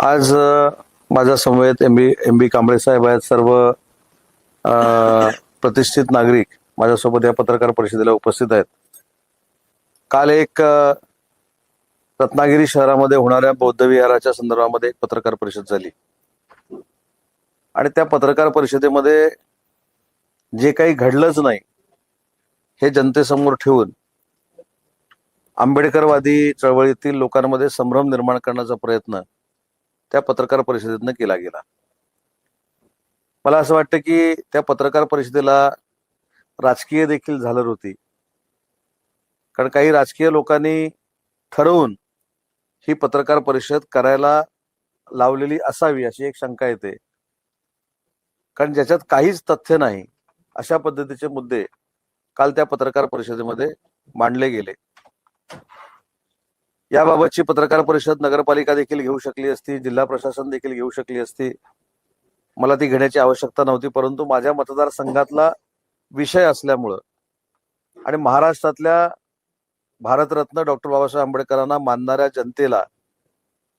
आज माझ्या समवेत M B M B Kamble साहेब आहेत सर्व प्रतिष्ठित नागरिक माझ्यासोबत या पत्रकार परिषदेला उपस्थित आहेत. काल एक रत्नागिरी शहरामध्ये होणाऱ्या बौद्ध विहाराच्या संदर्भामध्ये एक पत्रकार परिषद झाली. आणि त्या पत्रकार परिषदेमध्ये जे काही घडलंच नाही हे जनतेसमोर ठेवून आंबेडकरवादी चळवळीतील लोकांमध्ये संभ्रम निर्माण करण्याचा प्रयत्न त्या पत्रकार परिषदेतनं केला गेला. मला असं वाटतं की त्या पत्रकार परिषदेला राजकीय देखील झालर होती कारण काही राजकीय लोकांनी ठरवून ही पत्रकार परिषद करायला लावलेली असावी अशी एक शंका येते. कारण ज्याच्यात काहीच तथ्य नाही अशा पद्धतीचे मुद्दे काल त्या पत्रकार परिषदेमध्ये मांडले गेले. याबाबतची पत्रकार परिषद नगरपालिका देखील घेऊ शकली असती जिल्हा प्रशासन देखील घेऊ शकली असती. मला ती घेण्याची आवश्यकता नव्हती परंतु माझ्या मतदारसंघातला विषय असल्यामुळं आणि महाराष्ट्रातल्या भारतरत्न डॉक्टर बाबासाहेब आंबेडकरांना मानणाऱ्या जनतेला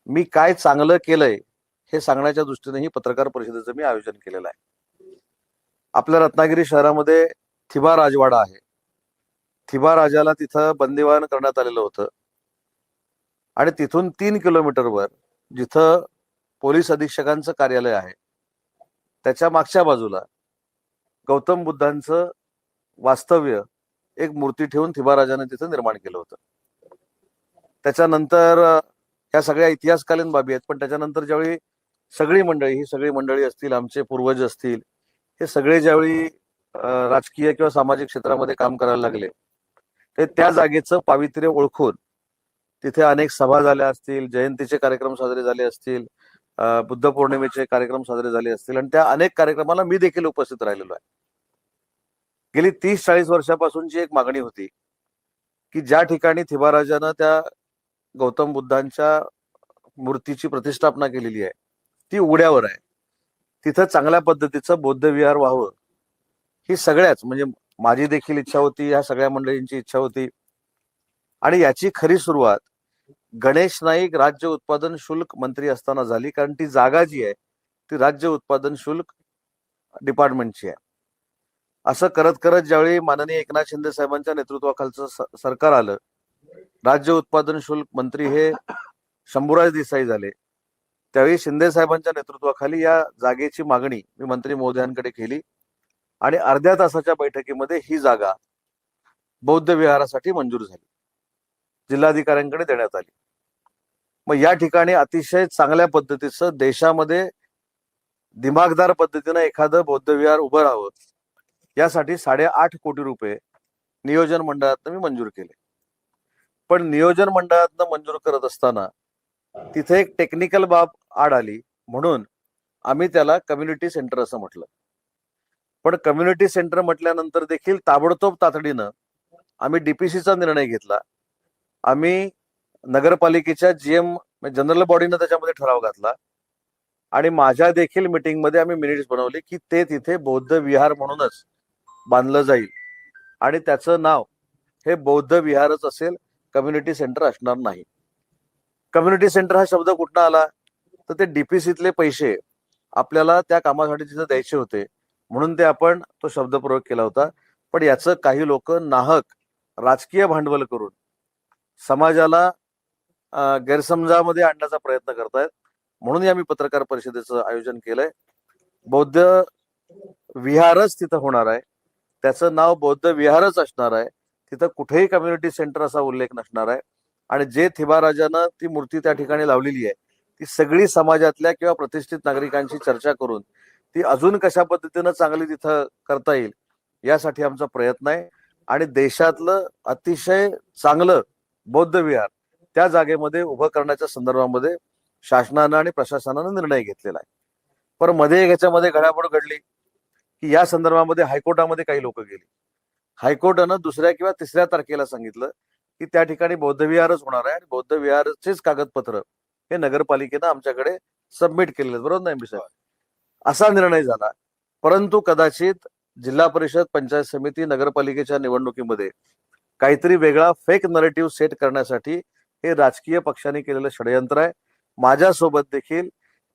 मी काय चांगलं केलंय हे सांगण्याच्या दृष्टीने ही पत्रकार परिषदेचं मी आयोजन केलेलं आहे. आपल्या रत्नागिरी शहरामध्ये थिबा राजवाडा आहे. थिबा राजाला तिथं बंदिवान करण्यात आलेलं होतं. आणि तिथून तीन किलोमीटरवर जिथं पोलीस अधीक्षकांचं कार्यालय आहे त्याच्या मागच्या बाजूला गौतम बुद्धांचं वास्तव्य एक मूर्ती ठेवून थिबाराजाने तिथं निर्माण केलं होतं. त्याच्यानंतर ह्या सगळ्या इतिहासकालीन बाबी आहेत पण त्याच्यानंतर ज्यावेळी सगळी मंडळी ही सगळी मंडळी असतील आमचे पूर्वज असतील हे सगळे ज्यावेळी राजकीय किंवा सामाजिक क्षेत्रामध्ये काम करायला लागले ते त्या जागेचं पावित्र्य ओळखून तिथे अनेक सभा झाल्या असतील जयंतीचे कार्यक्रम साजरे झाले असतील बुद्ध पौर्णिमेचे कार्यक्रम साजरे झाले असतील आणि त्या अनेक कार्यक्रमाला मी देखील उपस्थित राहिलेलो आहे. गेली तीस चाळीस वर्षापासूनची एक मागणी होती की ज्या ठिकाणी थिबाराजानं त्या गौतम बुद्धांच्या मूर्तीची प्रतिष्ठापना केलेली आहे ती उघड्यावर आहे. तिथं चांगल्या पद्धतीचं बौद्ध विहार व्हावं ही सगळ्याच म्हणजे माझी देखील इच्छा होती ह्या सगळ्या मंडळींची इच्छा होती. आणि याची खरी सुरुवात गणेश नाईक राज्य उत्पादन शुल्क मंत्री असताना झाली कारण ती जागा जी आहे ती राज्य उत्पादन शुल्क डिपार्टमेंटची आहे. असं करत करत ज्यावेळी माननीय एकनाथ शिंदे साहेबांच्या नेतृत्वाखालचं सरकार आलं राज्य उत्पादन शुल्क मंत्री हे शंभूराज देसाई झाले. त्यावेळी शिंदे साहेबांच्या नेतृत्वाखाली या जागेची मागणी मी मंत्री महोदयांकडे केली आणि अर्ध्या तासाच्या बैठकीमध्ये ही जागा बौद्ध विहारासाठी मंजूर झाली. जिल्हाधिकाऱ्यांकडे देण्यात आली. मग या ठिकाणी अतिशय चांगल्या पद्धतीचं देशामध्ये दिमागदार पद्धतीनं एखादं बौद्ध विहार उभं राहावं यासाठी साडेआठ कोटी रुपये नियोजन मंडळातनं मी मंजूर केले. पण नियोजन मंडळातनं मंजूर करत असताना तिथे एक टेक्निकल बाब आड आली म्हणून आम्ही त्याला कम्युनिटी सेंटर असं म्हटलं. पण कम्युनिटी सेंटर म्हटल्यानंतर देखील ताबडतोब तातडीनं आम्ही डीपीसीचा निर्णय घेतला. आम्ही नगरपालिकेच्या जीएम जनरल बॉडीनं त्याच्यामध्ये ठराव घातला. आणि माझ्या देखील मीटिंगमध्ये आम्ही मिनिट्स बनवले की ते तिथे बौद्ध विहार म्हणूनच बांधलं जाईल. आणि त्याचं नाव हे बौद्ध विहारच असेल कम्युनिटी सेंटर असणार नाही. कम्युनिटी सेंटर हा शब्द कुठनं आला? तर ते डीपीसीतले पैसे आपल्याला त्या कामासाठी तिथं द्यायचे होते. म्हणून ते आपण तो शब्द प्रयोग केला होता. पण याचं काही लोक नाहक राजकीय भांडवल करून समाजाला गैरसमजामध्ये आणण्याचा प्रयत्न करतायत. म्हणून आम्ही पत्रकार परिषदेचं आयोजन केलंय. बौद्ध विहारच तिथं होणार आहे. त्याचं नाव बौद्ध विहारच असणार आहे. तिथं कुठेही कम्युनिटी सेंटर असा उल्लेख नसणार आहे. आणि जे थिबाराजानं ती मूर्ती त्या ठिकाणी लावलेली आहे ती सगळी समाजातल्या किंवा प्रतिष्ठित नागरिकांशी चर्चा करून ती अजून कशा पद्धतीनं चांगली तिथं करता येईल यासाठी आमचा प्रयत्न आहे. आणि देशातलं अतिशय चांगलं बौद्ध विहार त्या जागेमध्ये उभं करण्याच्या संदर्भामध्ये शासनानं आणि प्रशासनानं निर्णय घेतलेला आहे. पण मध्ये याच्यामध्ये घडामोड घडली की या संदर्भामध्ये हायकोर्टामध्ये काही लोक गेली. हायकोर्टानं दुसऱ्या किंवा तिसऱ्या तारखेला सांगितलं की त्या ठिकाणी बौद्ध विहारच होणार आहे आणि बौद्धविहारचेच कागदपत्र हे नगरपालिकेनं आमच्याकडे सबमिट केलेले बरोबर नाही साहेब? असा निर्णय झाला. परंतु कदाचित जिल्हा परिषद पंचायत समिती नगरपालिकेच्या निवडणुकीमध्ये काहीतरी वेगळा फेक नरेटिव्ह सेट करण्यासाठी हे राजकीय पक्षांनी केलेलं षडयंत्र आहे. माझ्यासोबत देखील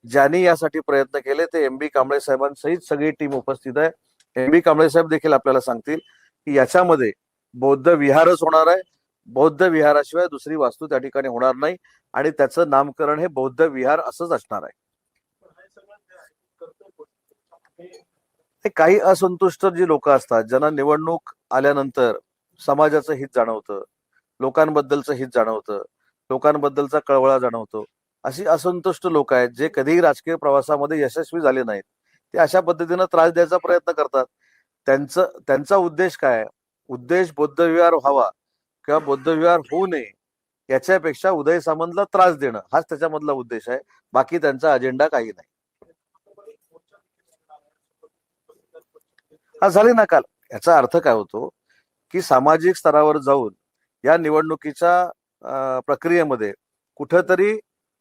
ज्यांनी यासाठी प्रयत्न केले ते एम बी कांबळे साहेबांसहित सगळी टीम उपस्थित आहे. एम बी कांबळे साहेब देखील आपल्याला सांगतील की याच्यामध्ये बौद्ध विहारच होणार आहे. बौद्ध विहाराशिवाय दुसरी वास्तू त्या ठिकाणी होणार नाही आणि त्याचं नामकरण हे बौद्ध विहार असंच असणार आहे. काही असंतुष्ट जी लोक असतात ज्यांना निवडणूक आल्यानंतर समाजाचं हित जाणवतं. लोकांबद्दलचं हित जाणवतं. लोकांबद्दलचा कळवळा जाणवतो. अशी असंतुष्ट लोक आहेत जे कधीही राजकीय प्रवासामध्ये यशस्वी झाले नाहीत. ते अशा पद्धतीनं त्रास द्यायचा प्रयत्न करतात. त्यांचं त्यांचा उद्देश काय? उद्देश बौद्ध विहार व्हावा किंवा बौद्ध विहार होऊ नये याच्यापेक्षा उदय सामंतला त्रास देणं हाच त्याच्यामधला उद्देश आहे. बाकी त्यांचा अजेंडा काही नाही. हा झाले ना काल? याचा अर्थ काय होतो? की सामाजिक स्तरावर जाऊन या निवडणुकीच्या प्रक्रियेमध्ये कुठंतरी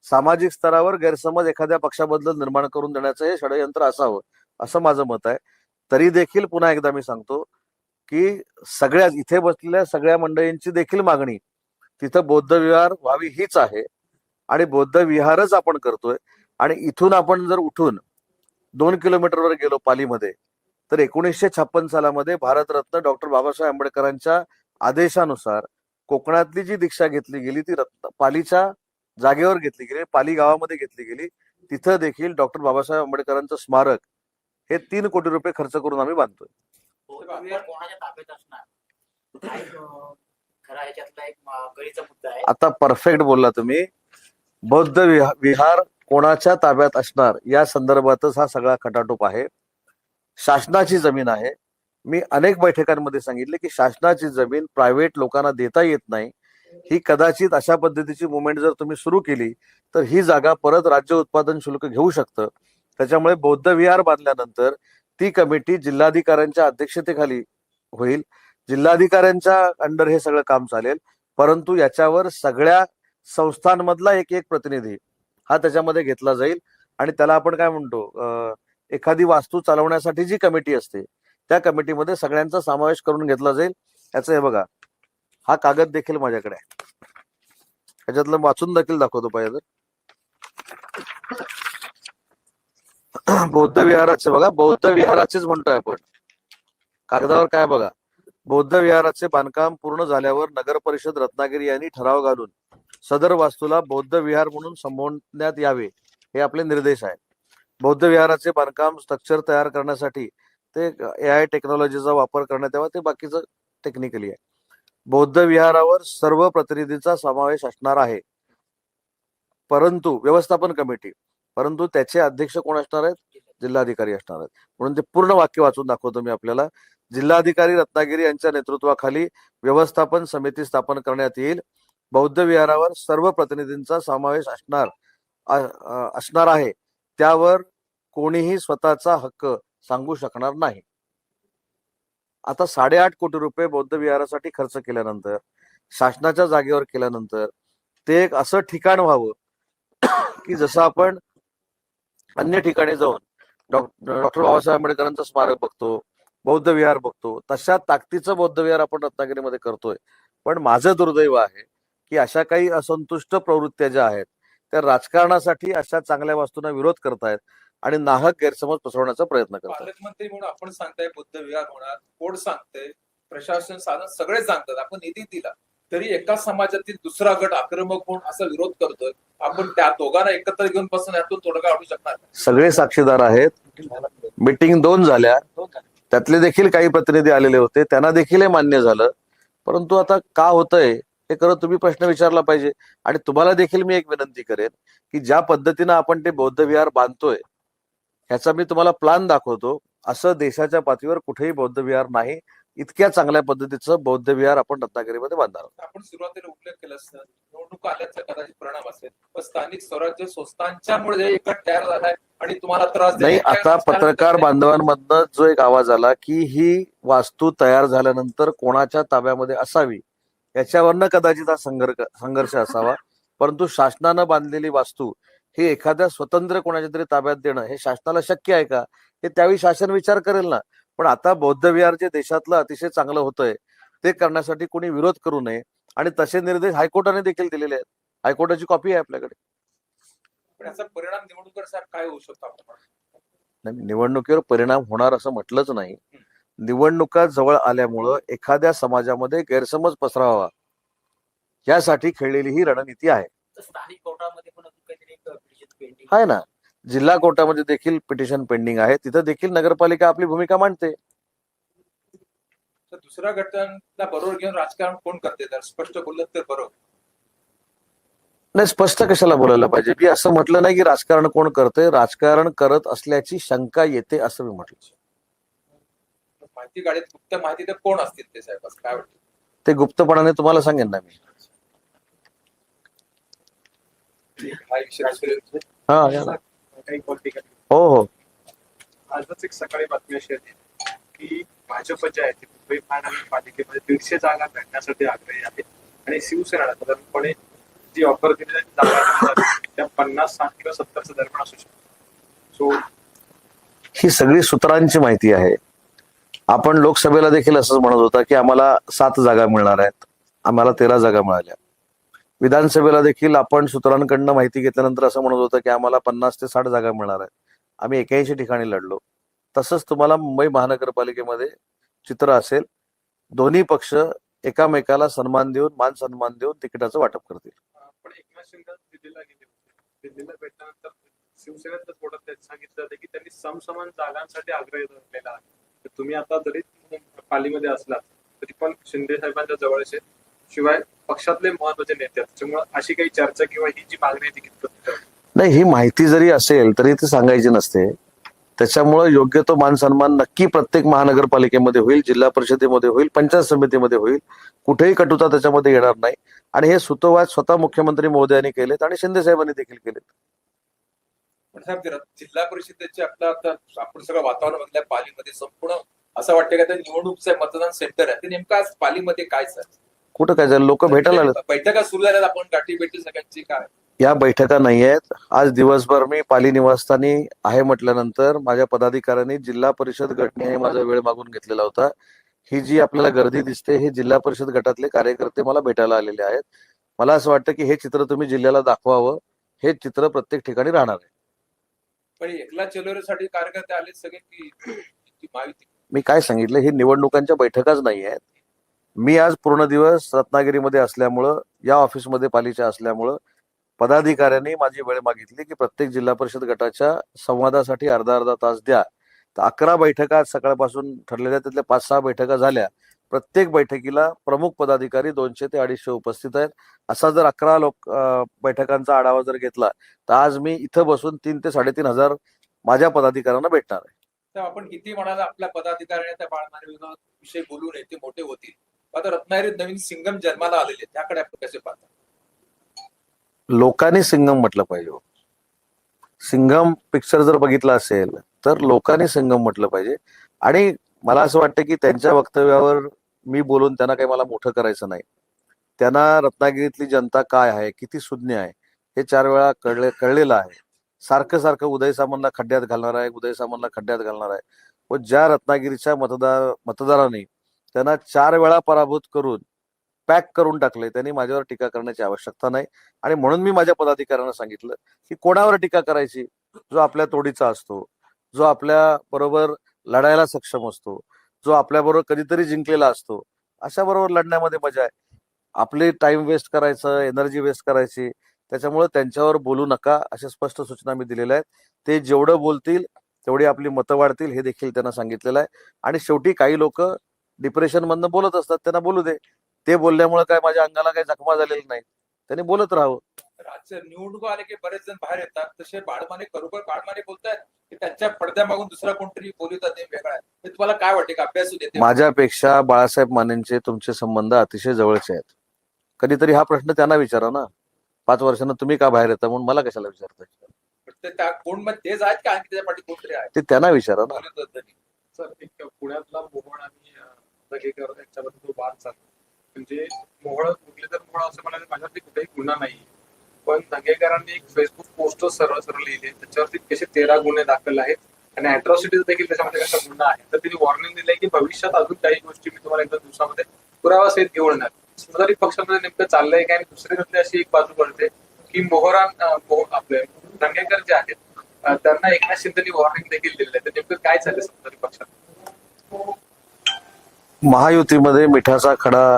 सामाजिक स्तरावर गैरसमज एखाद्या पक्षाबद्दल निर्माण करून देण्याचं हे षडयंत्र असावं असं माझं मत आहे. तरी देखील पुन्हा एकदा मी सांगतो की सगळ्या इथे बसलेल्या सगळ्या मंडळींची देखील मागणी तिथं बौद्ध विहार व्हावी हीच आहे आणि बौद्ध विहारच आपण करतोय आणि इथून आपण जर उठून दोन किलोमीटरवर गेलो पालीमध्ये तर एकोणीसशे छप्पन सालामध्ये भारतरत्न डॉक्टर बाबासाहेब आंबेडकरांच्या आदेशानुसार कोकणातली जी दीक्षा घेतली गेली ती रत्न पालीच्या जागेवर घेतली गेली म्हणजे पाली गावामध्ये घेतली गेली. तिथं देखील डॉक्टर बाबासाहेब आंबेडकरांचं स्मारक हे तीन कोटी रुपये खर्च करून आम्ही बांधतोय. आता परफेक्ट बोलला तुम्ही. बौद्ध विहार कोणाच्या ताब्यात असणार या संदर्भातच हा सगळा खटाटोप आहे. शासनाची जमीन आहे. मी अनेक बैठकांमध्ये सांगितले की शासनाची जमीन प्रायव्हेट लोकांना देता येत नाही. ही कदाचित अशा पद्धतीची मुवमेंट जर तुम्ही सुरू केली तर ही जागा परत राज्य उत्पादन शुल्क घेऊ शकतं. त्याच्यामुळे बौद्ध विहार बांधल्यानंतर ती कमिटी जिल्हाधिकाऱ्यांच्या अध्यक्षतेखाली होईल. जिल्हाधिकाऱ्यांच्या अंडर हे सगळं काम चालेल. परंतु याच्यावर सगळ्या संस्थांमधला एक एक प्रतिनिधी हा त्याच्यामध्ये घेतला जाईल. आणि त्याला आपण काय म्हणतो अं, एखादी वास्तू चालवण्यासाठी जी कमिटी असते त्या कमिटीमध्ये सगळ्यांचा समावेश करून घेतला जाईल. याचं हे बघा हा कागद देखील माझ्याकडे आहे. ह्याच्यातलं वाचून देखील दाखवतो पाहिजे तर. बौद्ध विहाराचे बघा बौद्ध विहाराचेच म्हणतोय आपण. कागदावर काय बघा बौद्ध विहाराचे बांधकाम पूर्ण झाल्यावर नगर परिषद रत्नागिरी यांनी ठराव घालून सदर वास्तूला बौद्ध विहार म्हणून संबोधण्यात यावे हे आपले निर्देश आहेत. बौद्ध विहाराचे बांधकाम स्ट्रक्चर तयार करण्यासाठी ते ए आय टेक्नॉलॉजीचा वापर करण्यात यावा ते बाकीचं टेक्निकली आहे. बौद्ध विहारावर सर्व प्रतिनिधींचा समावेश असणार आहे. परंतु व्यवस्थापन कमिटी परंतु त्याचे अध्यक्ष कोण असणार आहेत? जिल्हाधिकारी असणार आहेत. म्हणून ते पूर्ण वाक्य वाचून दाखवतो मी आपल्याला. जिल्हाधिकारी रत्नागिरी यांच्या नेतृत्वाखाली व्यवस्थापन समिती स्थापन करण्यात येईल. बौद्ध विहारावर सर्व प्रतिनिधींचा समावेश असणार असणार आहे. त्यावर कोणीही स्वतःचा हक्क सांगू शकणार नाही. आता साडेआठ कोटी रुपये बौद्ध विहारासाठी खर्च केल्यानंतर शासनाच्या जागेवर केल्यानंतर ते एक असं ठिकाण व्हावं की जसं आपण अन्य ठिकाणी जाऊन डॉक्टर बाबासाहेब आंबेडकरांचं स्मारक बघतो बौद्ध विहार बघतो तशा ताकदीचं बौद्ध विहार आपण रत्नागिरीमध्ये करतोय. पण माझं दुर्दैव आहे की अशा काही असंतुष्ट प्रवृत्त्या ज्या आहेत त्या राजकारणासाठी अशा चांगल्या वस्तूंना विरोध करतायत आणि नाहक गैरसमज पसरवण्याचा प्रयत्न करतात पालकमंत्री म्हणून आपण सांगताय बुद्ध विहार होणार कोण सांगतंय प्रशासन साधन सगळे सांगतात आपण निधी दिला तरी एका समाजातील दुसरा गट आक्रमक होऊन असा विरोध करतोय आपण त्या दोघांना एकत्र घेऊन बसून यातून तोडगा काढू शकणार. सगळे साक्षीदार आहेत. मीटिंग दोन झाल्या. त्यातले देखील काही प्रतिनिधी आलेले होते त्यांना देखील हे मान्य झालं. परंतु आता का होतंय? हे करत तुम्ही प्रश्न विचारला पाहिजे. आणि तुम्हाला देखील मी एक विनंती करेन की ज्या पद्धतीनं आपण ते बौद्ध विहार बांधतोय ह्याचा मी तुम्हाला प्लान दाखवतो. असं देशाच्या पातळीवर कुठेही बौद्ध विहार नाही इतक्या चांगल्या पद्धतीचं बौद्ध विहार आपण रत्नागिरीमध्ये बांधणार आहोत. आपण सुरुवातीला उल्लेख केला असता निवडणूक आल्याचा कदाचित परिणाम असेल पण स्थानिक स्वराज्य संस्थांच्यामुळे एकट तयार झालाय आणि तुम्हाला त्रास नाही आता पत्रकार बांधवांमधनं जो एक आवाज आला की ही वास्तू तयार झाल्यानंतर कोणाच्या ताब्यामध्ये असावी? याच्यावरनं कदाचित हा संघर्ष संघर्ष असावा. परंतु शासनानं बांधलेली वास्तू ही एखाद्या स्वतंत्र कोणाच्या तरी ताब्यात देणं हे शासनाला शक्य आहे का? हे त्यावेळी शासन विचार करेल ना. पण आता बौद्ध विहार जे देशातलं अतिशय चांगलं होतंय. ते करण्यासाठी कोणी विरोध करू नये. आणि तसे निर्देश हायकोर्टाने देखील दिलेले आहेत. हायकोर्टाची कॉपी आहे आपल्याकडे. याचा परिणाम निवडणुकीवर काय होऊ शकतो निवडणुकीवर परिणाम होणार असं म्हटलंच नाही. निवडणुका जवळ आल्यामुळं एखाद्या समाजामध्ये गैरसमज पसरावा. यासाठी खेळलेली ही रणनीती आहे. तर स्थानिक कोर्टामध्ये पण अजून काहीतरी एक पिटिशन पेंडिंग आहे. ना. जिल्हा कोर्टामध्ये देखील पिटिशन पेंडिंग आहे. तिथं देखील नगरपालिका आपली भूमिका मांडते. तर दुसऱ्या घटनांना बरोबर घेऊन राजकारण कोण करते? तर स्पष्ट बोललं तर बरोबर. नाही स्पष्ट कशाला बोलायला पाहिजे? मी असं म्हटलं नाही की राजकारण कोण करतंय. राजकारण करत असल्याची शंका येते असं मी म्हटलं. माहिती गाडीत गुप्त माहिती तर कोण असतील ते साहेब? असं काय वाटतं? ते गुप्तपणाने तुम्हाला सांगेन ना मी. हा विषय हा या ना. काही पॉलिटिकल हो हो. आजच एक सकाळी बातमी अशी आली की भाजप जे आहे ते मुंबई महानगरपालिकेमध्ये दीडशे जागा भेटण्यासाठी आग्रही आहे. आणि शिवसेना साधारणपणे जी ऑफर दिली जाते जागा त्या पन्नास साठ किंवा सत्तरच्या दरम्यान असू शकतो. सो ही सगळी सूत्रांची माहिती आहे. आपण लोकसभेला देखील असंच म्हणत होता की आम्हाला सात जागा मिळणार आहेत. आम्हाला तेरा जागा मिळाल्या. विधानसभेला देखील आपण सूत्रांकडनं माहिती घेतल्यानंतर असं म्हणत होतं की आम्हाला पन्नास ते साठ जागा मिळणार आहेत. आम्ही एक्याऐंशी ठिकाणी लढलो. तसंच तुम्हाला मुंबई महानगरपालिकेमध्ये चित्र असेल दोन्ही पक्ष एकामेकाला सन्मान देऊन मान सन्मान देऊन तिकिटाचं वाटप करतील. पण सांगितलं की त्यांनी समसमान जागांसाठी आग्रह धरलेला आहे. तर तुम्ही आता जरी पालीमध्ये असलात तरी पण शिंदे साहेबांच्या जवळचे शिवाय पक्षातले महत्त्वाचे नेते त्याच्यामुळे अशी काही चर्चा किंवा ही जी मागणी आहे ती नाही ही माहिती जरी असेल तरी ती सांगायची नसते. त्याच्यामुळे योग्य तो मान सन्मान नक्की प्रत्येक महानगरपालिकेमध्ये होईल जिल्हा परिषदेमध्ये होईल पंचायत समितीमध्ये होईल. कुठेही कटुता त्याच्यामध्ये येणार नाही. आणि हे सुतोवाच स्वतः मुख्यमंत्री महोदयांनी केलेत आणि शिंदे साहेबांनी देखील केलेत. पण साहेब जिल्हा परिषदेचे आपलं आता आपण सगळं वातावरण बघितलं पालीमध्ये संपूर्ण असं वाटतं का ते निवडणूकचं मतदान सेंटर आहे ते नेमकं आज पालीमध्ये काय सर कुठं काय झालं? लोक भेटायला बैठका सुरू झाल्यात आपण गाठी भेटी सगळ्यांची काय? या बैठका नाही आहेत. आज दिवसभर मी पाली निवासस्थानी आहे म्हटल्यानंतर माझ्या पदाधिकाऱ्यांनी जिल्हा परिषद गटने माझा वेळ मागून घेतलेला होता. ही जी आपल्याला गर्दी दिसते हे जिल्हा परिषद गटातले कार्यकर्ते मला भेटायला आलेले आहेत. मला असं वाटतं की हे चित्र तुम्ही जिल्ह्याला दाखवावं. हे चित्र प्रत्येक ठिकाणी राहणार आहे. पण एकला चलोरेसाठी कार्यकर्ते आले सगळे की मी काय सांगितलं हे निवडणुकांच्या बैठकाच नाही आहेत. मी आज पूर्ण दिवस रत्नागिरीमध्ये असल्यामुळं या ऑफिसमध्ये पालीच्या असल्यामुळं पदाधिकाऱ्यांनी माझी वेळ मागितली की प्रत्येक जिल्हा परिषद गटाच्या संवादासाठी अर्धा अर्धा तास द्या. तर अकरा बैठका सकाळपासून ठरलेल्या त्यातल्या पाच सहा बैठका झाल्या. प्रत्येक बैठकीला प्रमुख पदाधिकारी दोनशे ते अडीचशे उपस्थित आहेत असा जर अकरा लोक बैठकांचा आढावा जर घेतला तर आज मी इथं बसून तीन ते साडेतीन हजार माझ्या पदाधिकाऱ्यांना भेटणार आहे आपण किती म्हणाला आपल्या बाळमारे विषयी बोलू नये ते मोठे होतील आता रत्नागिरीत नवीन सिंगम जन्माला आलेले. त्याकडे आपण कसे पाहता लोकांनी सिंगम म्हटलं पाहिजे हो. सिंगम पिक्चर जर बघितला असेल तर लोकांनी सिंगम म्हटलं पाहिजे आणि मला असं वाटतं की त्यांच्या वक्तव्यावर मी बोलून त्यांना काही मला मोठं करायचं नाही. त्यांना रत्नागिरीतली जनता काय आहे किती सुज्ञ आहे हे चार वेळा कळले कळलेलं आहे. सारखं सारखं उदय सामंतला खड्ड्यात घालणार आहे उदय सामंतला खड्ड्यात घालणार आहे. व ज्या रत्नागिरीच्या मतदार मतदारांनी त्यांना चार वेळा पराभूत करून पॅक करून टाकले त्यांनी माझ्यावर टीका करण्याची आवश्यकता नाही. आणि म्हणून मी माझ्या पदाधिकाऱ्यांना सांगितलं की कोणावर टीका करायची? जो आपल्या तोडीचा असतो जो आपल्या बरोबर लढायला सक्षम असतो. जो आपल्याबरोबर कधीतरी जिंकलेला असतो. अशा बरोबर लढण्यामध्ये मजा आहे. आपले टाइम वेस्ट करायचं एनर्जी वेस्ट करायची त्याच्यामुळे त्यांच्यावर बोलू नका अशा स्पष्ट सूचना मी दिलेल्या आहेत. ते जेवढं बोलतील तेवढी आपली मतं वाढतील हे देखील त्यांना सांगितलेलं आहे. आणि शेवटी काही लोक डिप्रेशन मधनं बोलत असतात त्यांना बोलू दे. ते बोलल्यामुळे काय माझ्या अंगाला काही जखमा झालेली नाही. त्यांनी बोलत राहावं. निवडणूक आले की बरेच जण बाहेर येतात. तसे बाळमाने खरोखर बाळमाने बोलतायत की त्यांच्या पडद्या मागून दुसरा कोणतरी बोलवतात ते वेगळा आहे. हे तुम्हाला काय वाटते? का अभ्यासू देते. माझ्यापेक्षा बाळासाहेब मानेंचे तुमचे संबंध अतिशय जवळचे आहेत. कधीतरी हा प्रश्न त्यांना विचारा ना. पाच वर्षांना तुम्ही का बाहेर येता म्हणून मला कशाला विचारताय ते त्या कोण मग तेच आहेत का? आणखी त्याच्या पाठी कोणतरी आहे? ते त्यांना विचारा ना. सर एक पुण्यातला मोहळ आणि दगेकर यांच्याबद्दल जो वाद चालला म्हणजे मोहळ मुरलीधर मोहळ असं म्हणाले माझ्यावरती कुठेही गुन्हा नाही पण दंगेकरांनी एक फेसबुक पोस्ट सरळ सरळ लिहिली त्याच्यावरती कसे तेरा गुन्हे दाखल आहेत आणि अॅट्रॉसिटीज देखील त्याच्यामध्ये कसा गुन्हा आहे तर तिने वॉर्निंग दिलंय की भविष्यात अजून काही गोष्टी मी तुम्हाला एकदा दिवसामध्ये पुरावा सहित घेऊन येणार. सत्ताधारी पक्षामध्ये नेमकं चाललंय काय? आणि दुसरी त्यातली अशी एक बाजू पडते की मोहरान आपले दंगेकर जे आहेत त्यांना एकनाथ शिंदेनी वॉर्निंग देखील दिलेलं आहे. तर नेमकं काय चाललंय सत्ताधारी पक्षात? महायुतीमध्ये मिठाचा खडा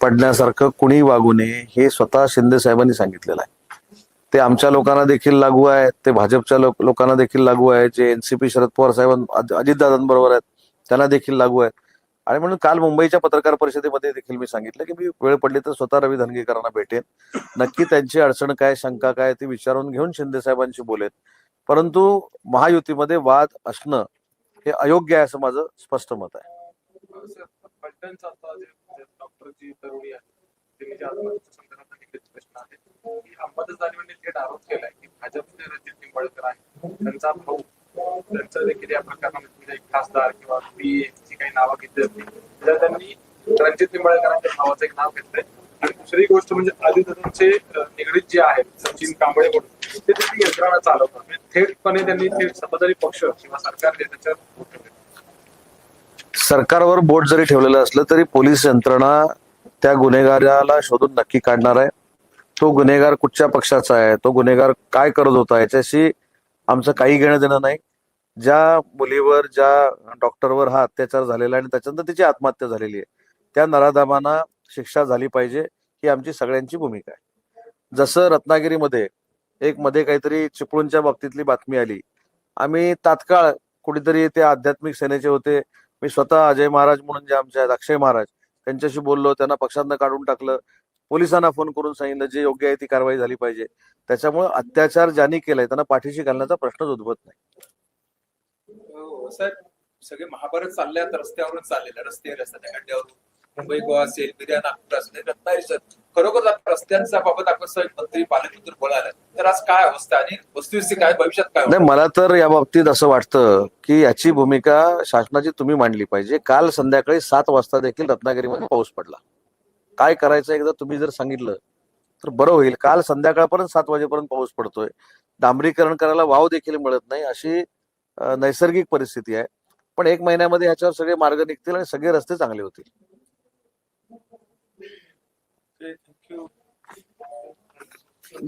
पडण्यासारखं कुणी वागू नये हे स्वतः शिंदे साहेबांनी सांगितलेलं आहे. ते आमच्या लोकांना देखील लागू आहे ते भाजपच्या लोक लोकांना देखील लागू आहे जे एनसीपी शरद पवार साहेबां अजितदादांबरोबर आहेत त्यांना देखील लागू आहे आणि म्हणून काल मुंबईच्या पत्रकार परिषदेमध्ये देखील मी सांगितलं की मी वेळ पडली तर स्वतः रवी धनगेकरांना भेटेन. नक्की त्यांची अडचण काय शंका काय ती विचारून घेऊन शिंदे साहेबांशी बोलेन. परंतु महायुतीमध्ये वाद असणं हे अयोग्य आहे असं माझं स्पष्ट मत आहे. अंबादास दानवेंनी म्हणजे थेट आरोप केलाय की भाजपचे रणजित निंबाळकर आहे त्यांचा भाऊ त्यांचं देखील या प्रकरणामध्ये म्हणजे एक खासदार किंवा पी काही नावं घेतली असतील तर त्यांनी रणजित निंबाळकरांच्या नावाचं एक नाव घेतलंय. आणि दुसरी गोष्ट म्हणजे आदिदादांचे निगडीत जे आहेत सचिन कांबळे म्हणून ते देखील यंत्रणा चालवतात. म्हणजे थेटपणे त्यांनी थेट सत्ताधारी पक्ष किंवा सरकारने त्याच्यावर सरकारवर बोट जरी ठेवलेलं असलं तरी पोलीस यंत्रणा त्या गुन्हेगाराला शोधून नक्की काढणार आहे. तो गुन्हेगार कुठच्या पक्षाचा आहे तो गुन्हेगार काय करत होता याच्याशी आमचं काही घेणं देणं नाही. ज्या मुलीवर ज्या डॉक्टरवर हा अत्याचार झालेला आहे आणि त्याच्यानंतर तिची आत्महत्या झालेली आहे. त्या नराधामांना शिक्षा झाली पाहिजे ही आमची सगळ्यांची भूमिका आहे. जसं रत्नागिरीमध्ये एक मध्ये काहीतरी चिपळूणच्या बाबतीतली बातमी आली. आम्ही तात्काळ कुठेतरी ते आध्यात्मिक सेनेचे होते. मी स्वतः अजय महाराज म्हणून जे आमचे आहेत अक्षय महाराज त्यांच्याशी बोललो त्यांना पक्षांना काढून टाकलं. पोलिसांना फोन करून सांगितलं जे योग्य आहे ती कारवाई झाली पाहिजे. त्याच्यामुळे अत्याचार ज्यांनी केलाय त्यांना पाठीशी घालण्याचा प्रश्नच उद्भवत नाही. साहेब सगळे महाभारत चालल्यात रस्त्यावरून चाललेल्या रस्ते रस्त्याच्या खड्ड्यावरून. मुंबई गोवा असेल बिर्या नागपूर असेल रत्नागिरी सर. खरोखर आता रस्त्यांच्या बाबत आपण सर मंत्री पालकमंत्री बोलायला तर आज काय अवस्था आणि वस्तुस्थिती काय भविष्यात काय नाही मला तर या बाबतीत असं वाटतं की याची भूमिका शासनाची तुम्ही मांडली पाहिजे. काल संध्याकाळी सात वाजता देखील रत्नागिरीमध्ये पाऊस पडला. काय करायचं एकदा तुम्ही जर सांगितलं तर बरं होईल. काल संध्याकाळपर्यंत सात वाजेपर्यंत पाऊस पडतोय. डांबरीकरण करायला वाव देखील मिळत नाही. अशी नैसर्गिक परिस्थिती आहे. पण एक महिन्यामध्ये ह्याच्यावर सगळे मार्ग निघतील आणि सगळे रस्ते चांगले होतील.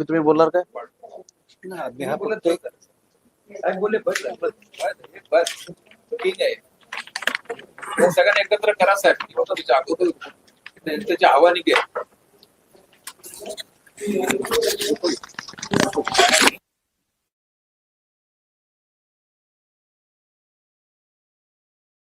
तुम्ही बोलणार काय? ठीक आहे. सगळ्यांना एकत्र करा साहेब. त्याची आव्हाने